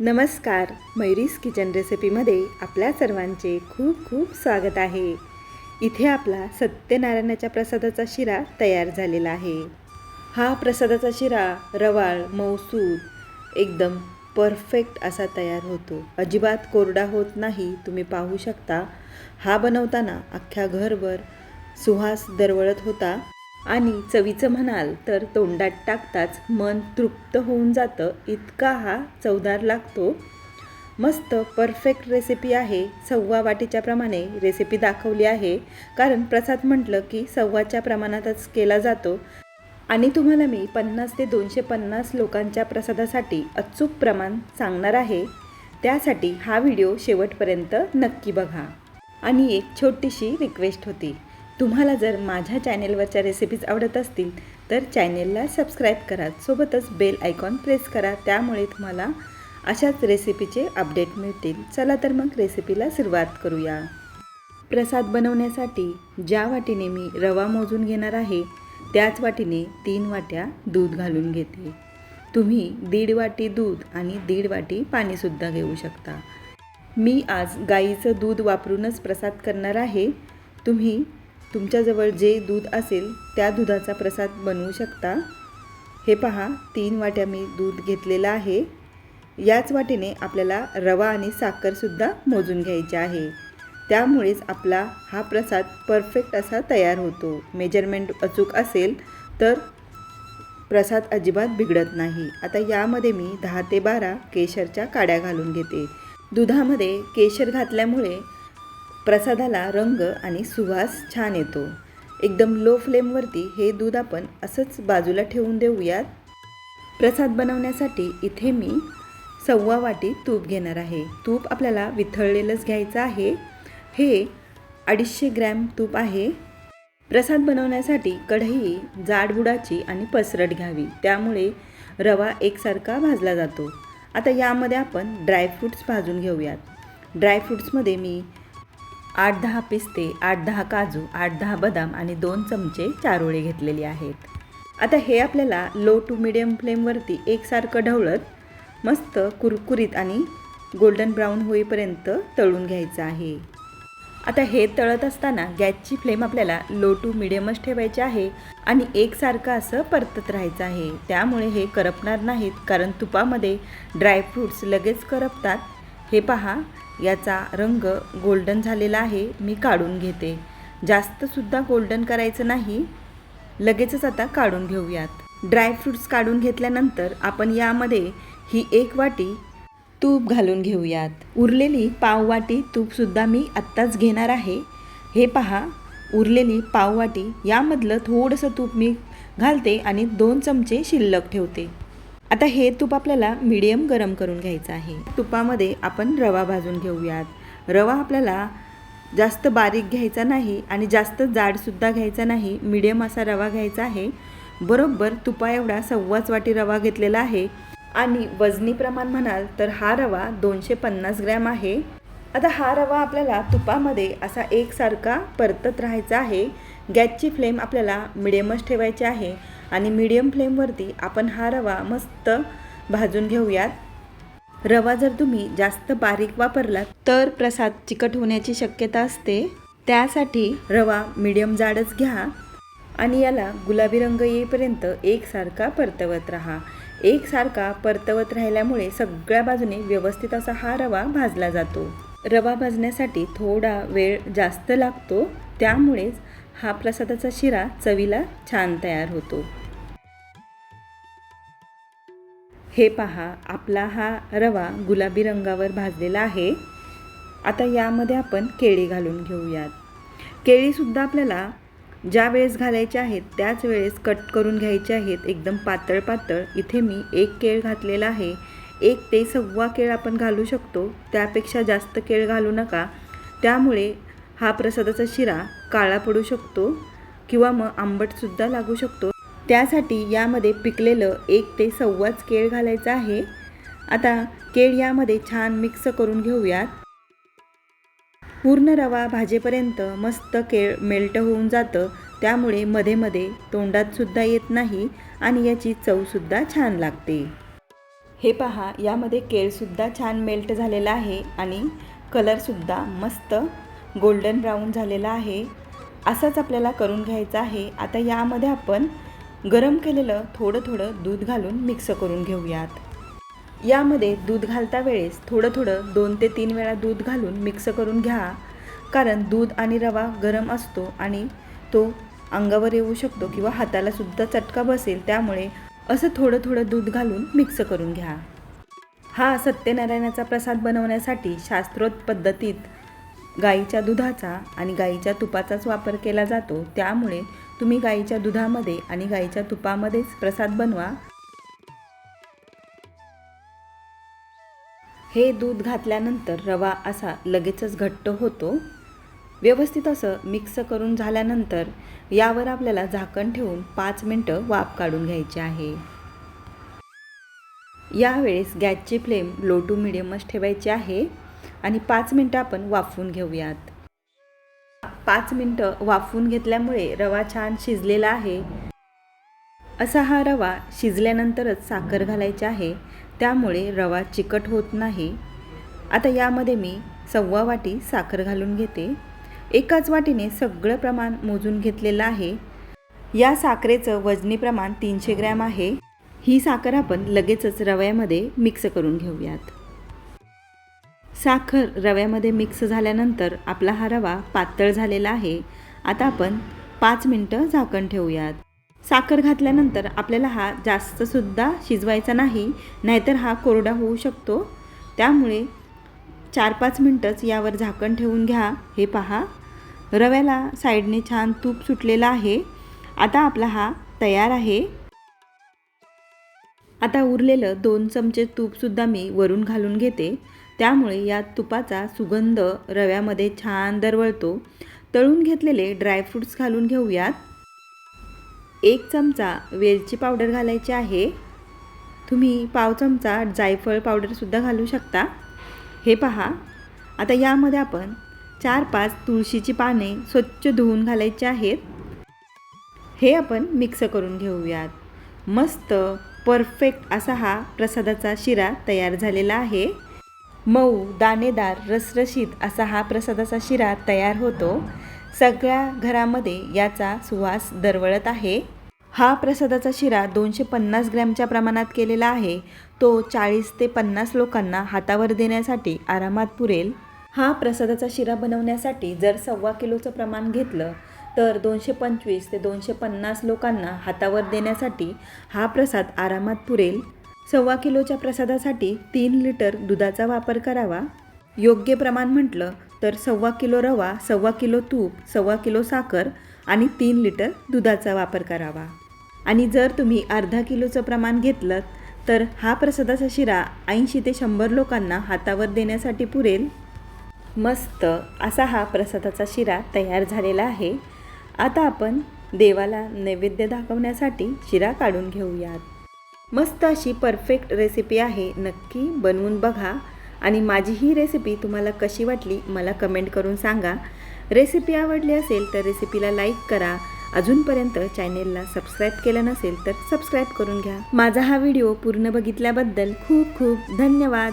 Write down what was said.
नमस्कार मैरीस किचन रेसिपीमध्ये आपल्या सर्वांचे खूप खूप स्वागत आहे. इथे आपला सत्यनारायणाच्या प्रसादाचा शिरा तयार झालेला आहे. हा प्रसादाचा शिरा रवाळ मऊसूद एकदम परफेक्ट असा तयार होतो. अजिबात कोरडा होत नाही तुम्ही पाहू शकता. हा बनवताना अख्ख्या घरभर सुहास दरवळत होता. आणि चवीचं म्हणाल तर तोंडात टाकताच मन तृप्त होऊन जातं. इतका हा चवदार लागतो. मस्त परफेक्ट रेसिपी आहे. सव्वा वाटीच्या प्रमाणे रेसिपी दाखवली आहे. कारण प्रसाद म्हटलं की सव्वाच्या प्रमाणातच केला जातो. आणि तुम्हाला मी पन्नास ते दोनशे पन्नास लोकांच्या प्रसादासाठी अचूक प्रमाण सांगणार आहे. त्यासाठी हा व्हिडिओ शेवटपर्यंत नक्की बघा. आणि एक छोटीशी रिक्वेस्ट होती. तुम्हाला जर माझ्या चॅनेलवरच्या रेसिपीज आवडत असतील तर चॅनेलला सबस्क्राईब करा. सोबतच बेल आयकॉन प्रेस करा. त्यामुळे तुम्हाला अशाच रेसिपीचे अपडेट मिळतील. चला तर मग रेसिपीला सुरुवात करूया. प्रसाद बनवण्यासाठी ज्या वाटीने मी रवा मोजून घेणार आहे त्याच वाटीने तीन वाट्या दूध घालून घेते. तुम्ही दीड वाटी दूध आणि दीड वाटी पाणीसुद्धा घेऊ शकता. मी आज गाईचं दूध वापरूनच प्रसाद करणार आहे. तुम्ही तुमच्याजवळ जे दूध असेल त्या दुधाचा प्रसाद बनवू शकता. हे पहा तीन वाट्या मी दूध घेतलेलं आहे. याच वाटेने आपल्याला रवा आणि साखरसुद्धा मोजून घ्यायची आहे. त्यामुळेच आपला हा प्रसाद परफेक्ट असा तयार होतो. मेजरमेंट अचूक असेल तर प्रसाद अजिबात बिघडत नाही. आता यामध्ये मी दहा ते बारा केशरच्या काड्या घालून घेते. दुधामध्ये केशर घातल्यामुळे प्रसादाला रंग आणि सुवास छान येतो. एकदम लो फ्लेमवरती हे दूध आपण असंच बाजूला ठेवून देऊयात. प्रसाद बनवण्यासाठी इथे मी सव्वा वाटी तूप घेणार आहे. तूप आपल्याला विथळलेलंच घ्यायचं आहे. हे अडीचशे ग्रॅम तूप आहे. प्रसाद बनवण्यासाठी कढई जाडबुडाची आणि पसरट घ्यावी. त्यामुळे रवा एकसारखा भाजला जातो. आता यामध्ये आपण ड्रायफ्रूट्स भाजून घेऊयात. ड्रायफ्रूट्समध्ये मी आठ दहा पिस्ते आठ दहा काजू आठ दहा बदाम आणि दोन चमचे चारोळे घेतलेले आहेत. आता हे आपल्याला लो टू मिडियम फ्लेमवरती एकसारखं ढवळत मस्त कुरकुरीत आणि गोल्डन ब्राऊन होईपर्यंत तळून घ्यायचं आहे. आता हे तळत असताना गॅसची फ्लेम आपल्याला लो टू मिडियमच ठेवायची आहे आणि एकसारखं असं परतत राहायचं आहे. त्यामुळे हे करपणार नाहीत कारण तुपामध्ये ड्रायफ्रूट्स लगेच करपतात. हे पहा याचा रंग गोल्डन झालेला आहे मी काढून घेते. जास्तसुद्धा गोल्डन करायचं नाही लगेचच आता काढून घेऊयात. ड्रायफ्रूट्स काढून घेतल्यानंतर आपण यामध्ये ही एक वाटी तूप घालून घेऊयात. उरलेली पाववाटी तूपसुद्धा मी आत्ताच घेणार आहे. हे पहा उरलेली पाववाटी यामधलं थोडंसं तूप मी घालते आणि दोन चमचे शिल्लक ठेवते. आता हे तूप आपल्याला मीडियम गरम करून घ्यायचं आहे. तुपामध्ये आपण रवा भाजून घेऊयात. रवा आपल्याला जास्त बारीक घ्यायचा नाही आणि जास्त जाडसुद्धा घ्यायचा नाही. मीडियम असा रवा घ्यायचा आहे. बरोबर तुपा एवढा सव्वाच वाटी रवा घेतलेला आहे. आणि वजनी प्रमाण म्हणाल तर हा रवा दोनशे पन्नास ग्रॅम आहे. आता हा रवा आपल्याला तुपामध्ये असा एकसारखा परतत राहायचा आहे. गॅसची फ्लेम आपल्याला मिडियमच ठेवायची आहे. आणि मीडियम फ्लेमवरती आपण हा रवा मस्त भाजून घेऊयात. रवा जर तुम्ही जास्त बारीक वापरलात तर प्रसाद चिकट होण्याची शक्यता असते. त्यासाठी रवा मीडियम जाडच घ्या आणि याला गुलाबी रंग येईपर्यंत एकसारखा परतवत राहा. एकसारखा परतवत राहिल्यामुळे सगळ्या बाजूने व्यवस्थित असा हा रवा भाजला जातो. रवा भाजण्यासाठी थोडा वेळ जास्त लागतो. त्यामुळेच हा प्रसादाचा शिरा चवीला छान तयार होतो. हे पहा आपला हा रवा गुलाबी रंगावर भाजलेला आहे. आता यामध्ये आपण केळी घालून घेऊयात. केळीसुद्धा आपल्याला ज्या वेळेस घालायचे आहेत त्याच वेळेस कट करून घ्यायचे आहेत. एकदम पातळ पातळ. इथे मी एक केळ घातलेला आहे. एक ते सव्वा केळ आपण घालू शकतो. त्यापेक्षा जास्त केळ घालू नका. त्यामुळे हा प्रसादाचा शिरा काळा पडू शकतो किंवा मग आंबटसुद्धा लागू शकतो. त्यासाठी यामध्ये पिकलेलं एक ते सव्वाच केळ घालायचं आहे. आता केळ यामध्ये छान मिक्स करून घेऊयात. पूर्ण रवा भाजेपर्यंत मस्त केळ मेल्ट होऊन जातं. त्यामुळे मध्ये मध्ये तोंडात सुद्धा येत नाही आणि याची चवसुद्धा छान लागते. हे पहा यामध्ये केळसुद्धा छान मेल्ट झालेला आहे आणि कलरसुद्धा मस्त गोल्डन ब्राऊन झालेला आहे. असंच आपल्याला करून घ्यायचं आहे. आता यामध्ये आपण गरम केलेलं थोडं थोडं दूध घालून मिक्स करून घेऊयात. यामध्ये दूध घालता वेळेस थोडं थोडं दोन ते तीन वेळा दूध घालून मिक्स करून घ्या. कारण दूध आणि रवा गरम असतो आणि तो अंगावर येऊ शकतो किंवा हाताला सुद्धा चटका बसेल. त्यामुळे असं थोडं थोडं दूध घालून मिक्स करून घ्या. हा सत्यनारायणाचा प्रसाद बनवण्यासाठी शास्त्रोत पद्धतीत गाईच्या दुधाचा आणि गाईच्या तुपाचाच वापर केला जातो. त्यामुळे तुम्ही गाईच्या दुधामध्ये आणि गाईच्या तुपामध्येच प्रसाद बनवा. हे दूध घातल्यानंतर रवा असा लगेचच घट्ट होतो. व्यवस्थित असं मिक्स करून झाल्यानंतर यावर आपल्याला झाकण ठेवून पाच मिनटं वाफ काढून घ्यायची आहे. यावेळेस गॅसची फ्लेम लो टू मिडियमच ठेवायची आहे. आणि पाच मिनटं आपण वाफवून घेऊयात. पाच मिनटं वाफवून घेतल्यामुळे रवा छान शिजलेला आहे. असा हा रवा शिजल्यानंतरच साखर घालायची आहे. त्यामुळे रवा चिकट होत नाही. आता यामध्ये मी सव्वा वाटी साखर घालून घेते. एकाच वाटीने सगळं प्रमाण मोजून घेतलेलं आहे. या साखरेचं वजनी प्रमाण तीनशे ग्रॅम आहे. ही साखर आपण लगेचच रव्यामध्ये मिक्स करून घेऊयात. साखर रव्यामध्ये मिक्स झाल्यानंतर आपला हा रवा पातळ झालेला आहे. आता आपण पाच मिनटं झाकण ठेवूयात. साखर घातल्यानंतर आपल्याला हा जास्तसुद्धा शिजवायचा नाही नाहीतर हा कोरडा होऊ शकतो. त्यामुळे चार पाच मिनटंच यावर झाकण ठेवून घ्या. हे पहा रव्याला साईडने छान तूप सुटलेलं आहे. आता आपला हा तयार आहे. आता उरलेलं दोन चमचे तूपसुद्धा मी वरून घालून घेते. त्यामुळे या तुपाचा सुगंध रव्यामध्ये छान दरवळतो. तळून घेतलेले ड्रायफ्रूट्स घालून घेऊयात. एक चमचा वेलची पावडर घालायची आहे. तुम्ही पाव चमचा जायफळ पावडरसुद्धा घालू शकता. हे पहा. आता यामध्ये आपण चार पाच तुळशीची पाने स्वच्छ धुवून घालायची आहेत. हे आपण मिक्स करून घेऊयात. मस्त परफेक्ट असा हा प्रसादाचा शिरा तयार झालेला आहे. मऊ दाणेदार रसरशीत असा हा प्रसादाचा शिरा तयार होतो. सगळ्या घरामध्ये याचा सुवास दरवळत आहे. हा प्रसादाचा शिरा दोनशे पन्नास ग्रॅमच्या प्रमाणात केलेला आहे. तो चाळीस ते पन्नास लोकांना हातावर देण्यासाठी आरामात पुरेल. हा प्रसादाचा शिरा बनवण्यासाठी जर सव्वा किलोचं प्रमाण घेतलं तर दोनशे पंचवीस ते दोनशे पन्नास लोकांना हातावर देण्यासाठी हा प्रसाद आरामात पुरेल. सव्वा किलोच्या प्रसादासाठी तीन लिटर दुधाचा वापर करावा. योग्य प्रमाण म्हटलं तर सव्वा किलो रवा सव्वा किलो तूप सव्वा किलो साखर आणि तीन लिटर दुधाचा वापर करावा. आणि जर तुम्ही अर्धा किलोचं प्रमाण घेतलं तर हा प्रसादाचा शिरा ऐंशी ते शंभर लोकांना हातावर देण्यासाठी पुरेल. मस्त असा हा प्रसादाचा शिरा तयार झालेला आहे. आता आपण देवाला नैवेद्य दाखवण्यासाठी शिरा काढून घेऊयात. मस्त अशी परफेक्ट रेसिपी आहे. नक्की बनवून बघा. आणि माझी ही रेसिपी तुम्हाला कशी वाटली मला कमेंट करून सांगा. रेसिपी आवडली असेल तर रेसिपीला लाईक करा. अजूनपर्यंत चॅनेलला सबस्क्राईब केलं नसेल तर सबस्क्राईब करून घ्या. माझा हा व्हिडिओ पूर्ण बघितल्याबद्दल खूप खूप धन्यवाद.